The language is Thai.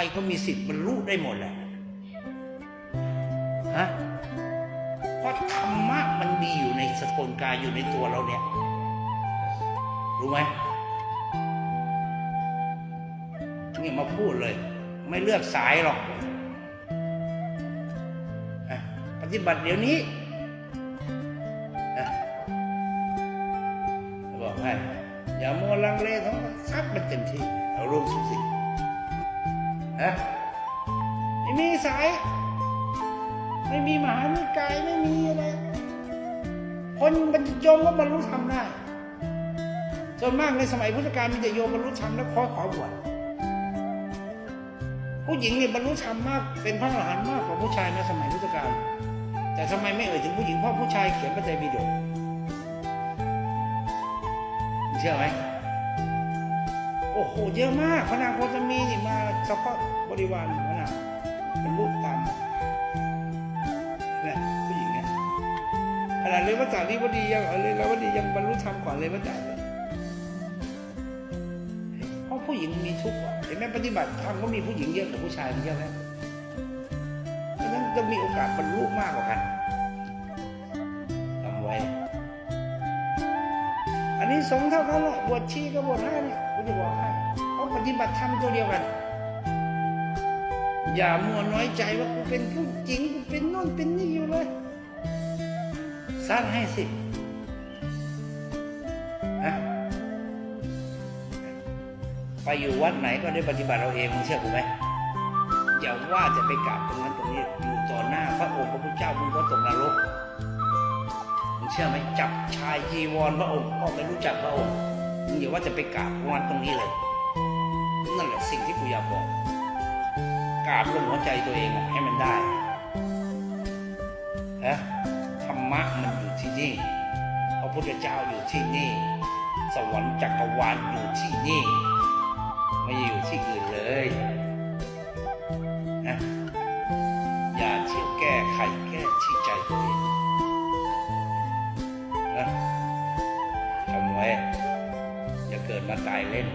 รก็มีสิทธิ์บรรลุได้หมดแหละฮะเพราะธรรมะมันมีอยู่ในสกลกายอยู่ในตัวเราเนี่ยรู้ไหมนี่มาพูดเลย ไม่เลือกสายหรอกปฏิบัติเดี๋ยวนี้นะบอกให้อย่ามัวลังเลท้องซัดมันเต็มที่ เอารวมสุดสิ ฮะไม่มีสาย ไม่มีมหานิกายไม่มีอะไร คนบรรจงก็บรรลุธรรมได้ส่วนมากในสมัยพุทธกาลมีแต่โยมบรรลุธรรมแล้วขอขอบวชผู้หญิงเนี่ยบรรลุธรรมมากเป็นพระอรหันต์มากกว่าผู้ชายในสมัยพุทธกาลแต่ทำไมไม่เอ่ยถึงผู้หญิงเพราะผู้ชายเขียนพระไตรปิฎกเชื่อไหม โอ้โห เยอะมากพระนางโคตมีนี่มาเฉพาะบริวารพระนางบรรลุธรรมเนี่ยผู้หญิงเนี่ยขนาดเลยพระจ่าลีวดียังเออเลยแล้ววดียังบรรลุธรรมก่อนเลยพระจ่าเลยเพราะผู้หญิงมีทุกข์เห็นไหมปฏิบัติธรรมก็มีผู้หญิงเยอะกว่าผู้ชายมีเยอะไหมเพราะฉะนั้นจะมีโอกาสบรรลุมากกว่ากันจำไว้ นี้สงเท่ากันแหละบวชชีก็บวชให้เนี่ยกูจะบอกให้เขาปฏิบัติธรรมตัวเดียวกัน อย่ามัวน้อยใจว่ากูเป็นผู้จริงกูเป็นโน่นเป็นนี่อยู่เลยสร้างให้สิฮะไปอยู่วัดไหนก็ได้ปฏิบัติเราเองมึงเชื่อกูไหมอย่าว่าจะไปกราบตรงนั้นตรงนี้อยู่ต่อหน้าพระองค์พระพุทธเจ้ามึงก็ตกนรก เชื่อไหมจับชายจีวรพระองค์ก็ไม่รู้จักพระองค์มึงอย่าว่าจะไปกราบตรงนั้นตรงนี้เลย นั่นแหละสิ่งที่กูอยากบอกกราบลงหัวใจตัวเองให้มันได้ฮะธรรมะมันอยู่ที่นี่พระพุทธเจ้าอยู่ที่นี่ สวรรค์จักรวาลอยู่ที่นี่ไม่อยู่ที่อื่นเลยนะอย่าเที่ยวแก้ไขแก้ที่ใจตัวเอง ว้อย่าเกิดมาตายเล่น